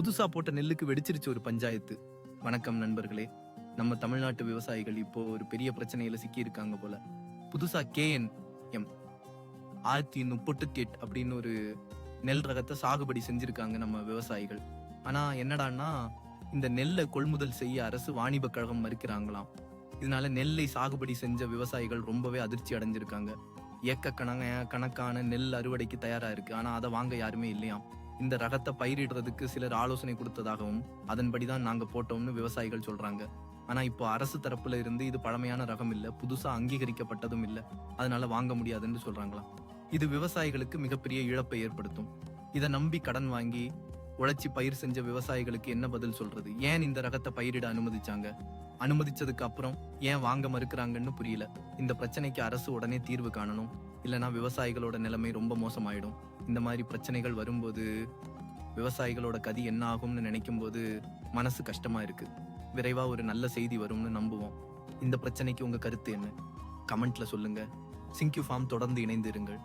புதுசா போட்ட நெல்லுக்கு வெடிச்சிருச்சு ஒரு பஞ்சாயத்து. வணக்கம் நண்பர்களே. நம்ம தமிழ்நாட்டு விவசாயிகள் இப்போ ஒரு பெரிய பிரச்சனையில சிக்கி இருக்காங்க போல. புதுசா கேஎன் எம் ஆயிரத்தி முப்பத்தி எட்டு அப்படின்னு ஒரு நெல் ரகத்தை சாகுபடி செஞ்சிருக்காங்க நம்ம விவசாயிகள். ஆனா என்னடான்னா இந்த நெல்லை கொள்முதல் செய்ய அரசு வாணிப கழகம் மறுக்கிறாங்களாம். இதனால நெல்லை சாகுபடி செஞ்ச விவசாயிகள் ரொம்பவே அதிர்ச்சி அடைஞ்சிருக்காங்க. ஏக்க கணக்கான நெல் அறுவடைக்கு தயாரா இருக்கு. ஆனா அதை வாங்க யாருமே இல்லையாம். இந்த ரகத்தை பயிரிடுறதுக்கு சிலர் ஆலோசனை கொடுத்ததாகவும் அதன்படிதான் நாங்க போட்டோம்னு விவசாயிகள் சொல்றாங்க. ஆனா இப்போ அரசு தரப்புல இருந்து இது பழமையான ரகம் இல்ல புதுசா அங்கீகரிக்கப்பட்டதும் இல்ல அதனால வாங்க முடியாதுன்னு சொல்றாங்களாம். இது விவசாயிகளுக்கு மிகப்பெரிய இழப்பை ஏற்படுத்தும். இதை நம்பி கடன் வாங்கி உழைச்சி பயிர் செஞ்ச விவசாயிகளுக்கு என்ன பதில் சொல்றது? ஏன் இந்த ரகத்தை பயிரிட அனுமதிச்சாங்க? அனுமதிச்சதுக்கு அப்புறம் ஏன் வாங்க மறுக்கிறாங்கன்னு புரியல. இந்த பிரச்சனைக்கு அரசு உடனே தீர்வு காணணும். இல்லைனா விவசாயிகளோட நிலைமை ரொம்ப மோசமாயிடும். இந்த மாதிரி பிரச்சனைகள் வரும்போது விவசாயிகளோட கதி என்ன ஆகும்னு நினைக்கும் போது மனசு கஷ்டமா இருக்கு. விரைவா ஒரு நல்ல செய்தி வரும்னு நம்புவோம். இந்த பிரச்சனைக்கு உங்க கருத்து என்ன? கமெண்ட்ல சொல்லுங்க. சிங்க்யூ ஃபார்ம் தொடர்ந்து இணைந்து இருங்கள்